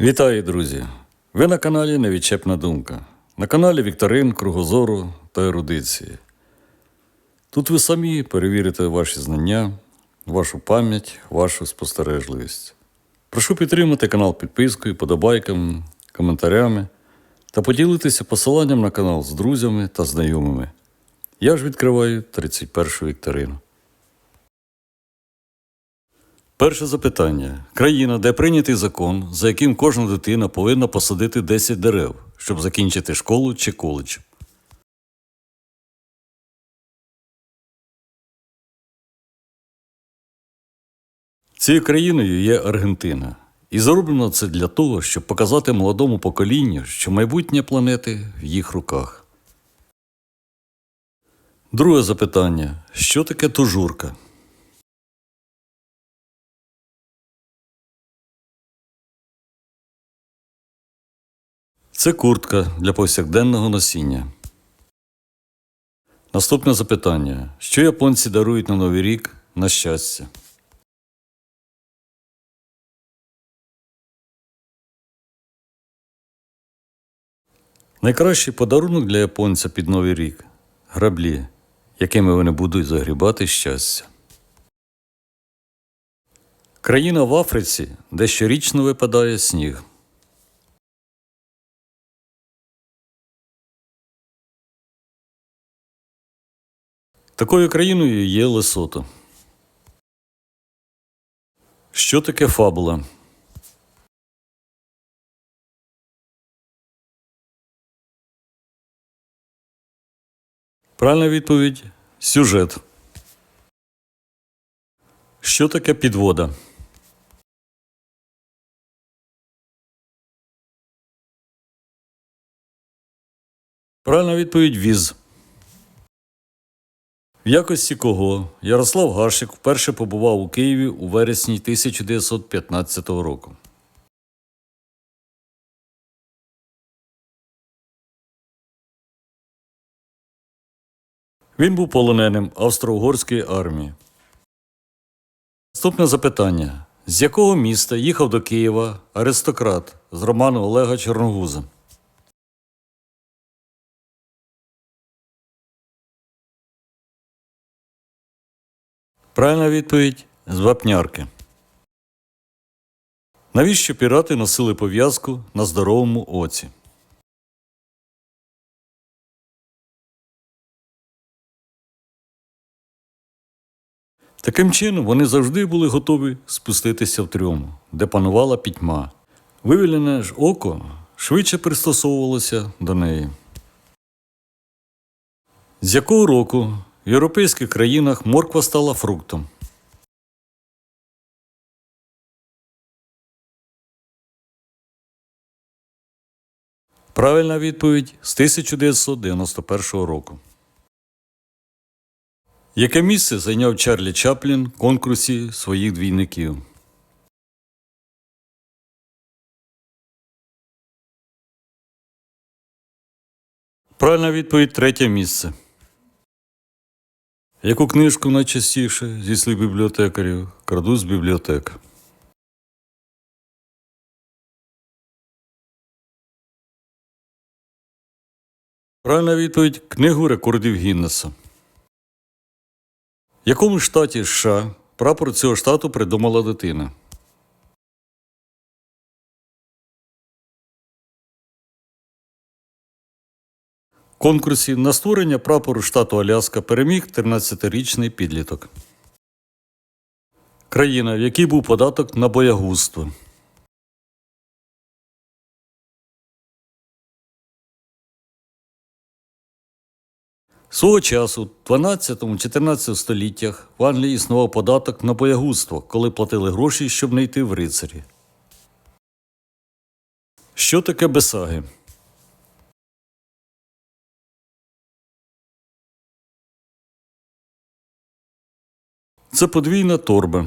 Вітаю, друзі! Ви на каналі Невідчепна думка. На каналі Вікторин, Кругозору та ерудиції. Тут ви самі перевірите ваші знання, вашу пам'ять, вашу спостережливість. Прошу підтримати канал підпискою, подобайками, коментарями та поділитися посиланням на канал з друзями та знайомими. Я ж відкриваю 31 вікторину. Перше запитання. Країна, де прийнятий закон, за яким кожна дитина повинна посадити 10 дерев, щоб закінчити школу чи коледж. Цією країною є Аргентина. І зроблено це для того, щоб показати молодому поколінню, що майбутнє планети в їх руках. Друге запитання. Що таке тужурка? Це куртка для повсякденного носіння. Наступне запитання. Що японці дарують на Новий рік на щастя? Найкращий подарунок для японця під Новий рік граблі, якими вони будуть загрібати щастя. Країна в Африці, де щорічно випадає сніг. Такою країною є Лесото. Що таке фабула? Правильна відповідь сюжет. Що таке підвода? Правильна відповідь віз. В якості кого Ярослав Гашик вперше побував у Києві у вересні 1915 року. Він був полоненим Австро-Угорської армії. Наступне запитання: з якого міста їхав до Києва аристократ з роману Олега Чорногуза? Правильна відповідь з вапнярки. Навіщо пірати носили пов'язку на здоровому оці? Таким чином, вони завжди були готові спуститися в трьому, де панувала пітьма. Вивілене ж око швидше пристосовувалося до неї. З якого року в європейських країнах морква стала фруктом? Правильна відповідь з 1991 року. Яке місце зайняв Чарлі Чаплін в конкурсі своїх двійників? Правильна відповідь третє місце. Яку книжку найчастіше зі слів бібліотекарів краду з бібліотек? Правильна відповідь книгу рекордів Гіннеса. В якому штаті США прапор цього штату придумала дитина? Конкурсі на створення прапору штату Аляска переміг 13-річний підліток. Країна, в якій був податок на боягузтво. Свого часу, в 12-14 століттях, в Англії існував податок на боягузтво, коли платили гроші, щоб не йти в рицарі. Що таке бесаги? Це подвійна торба,